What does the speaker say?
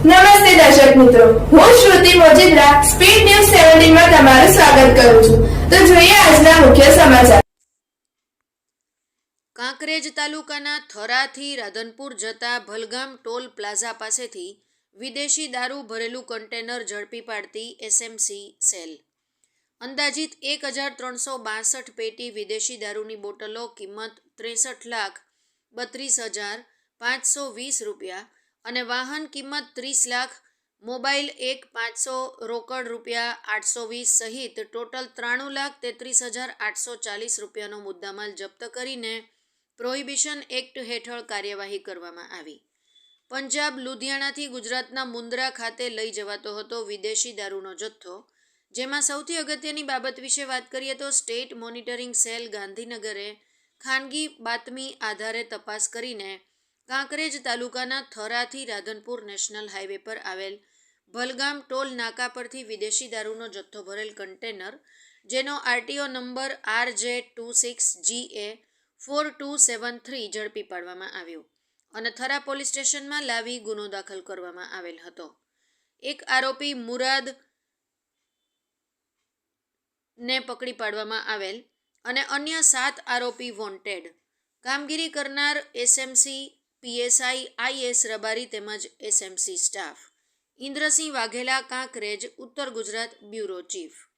નમસ્તે દર્શક મિત્રો. હું શ્રુતિ મોજીદ્રા સ્પીડ ન્યૂઝ સેવન્ટીનમાં તમારું સ્વાગત કરું છું. તો જોઈએ આજના મુખ્ય સમાચાર. કાંકરેજ તાલુકાના થરાથી રાધનપુર જતા ભલગામ ટોલ પ્લાઝા પાસેથી વિદેશી દારૂ ભરેલું કન્ટેનર ઝડપી પાડતી એસએમસી સેલ. અંદાજિત એક હજાર ત્રણસો બાસઠ પેટી વિદેશી દારૂની બોટલો કિંમત ત્રેસઠ લાખ બત્રીસ હજાર પાંચસો વીસ રૂપિયા અને વાહન કિંમત ત્રીસ લાખ, મોબાઈલ એક પાંચસો, રોકડ રૂપિયા આઠસો વીસ સહિત ટોટલ ત્રાણું લાખ તેત્રીસ હજાર આઠસો ચાલીસ રૂપિયાનો મુદ્દામાલ જપ્ત કરીને પ્રોહિબિશન એક્ટ હેઠળ કાર્યવાહી કરવામાં આવી. પંજાબ લુધિયાણાથી ગુજરાતના મુન્દ્રા ખાતે લઈ જવાતો હતો વિદેશી દારૂનો જથ્થો. જેમાં સૌથી અગત્યની બાબત વિશે વાત કરીએ તો સ્ટેટ મોનિટરિંગ સેલ ગાંધીનગરે ખાનગી બાતમી આધારે તપાસ કરીને કાંકરેજ તાલુકાના થરાથી રાધનપુર નેશનલ હાઈવે પર આવેલ ભલગામ ટોલ નાકા પરથી વિદેશી દારૂનો જથ્થો ભરેલ કન્ટેનર, જેનો RTO number R J two six G A four two seven three ઝડપી પાડવામાં આવ્યું અને થરા પોલીસ સ્ટેશનમાં લાવી ગુનો દાખલ કરવામાં આવેલ હતો. એક આરોપી મુરાદ ને પકડી પાડવામાં આવેલ અને અન્ય સાત આરોપી વોન્ટેડ. કામગીરી કરનાર એસએમસી પીએસઆઈ આઈએસ રબારી તેમજ એસએમસી સ્ટાફ. ઇન્દ્રસિંહ વાઘેલા કાંકરેજ ઉત્તર ગુજરાત બ્યુરો ચીફ.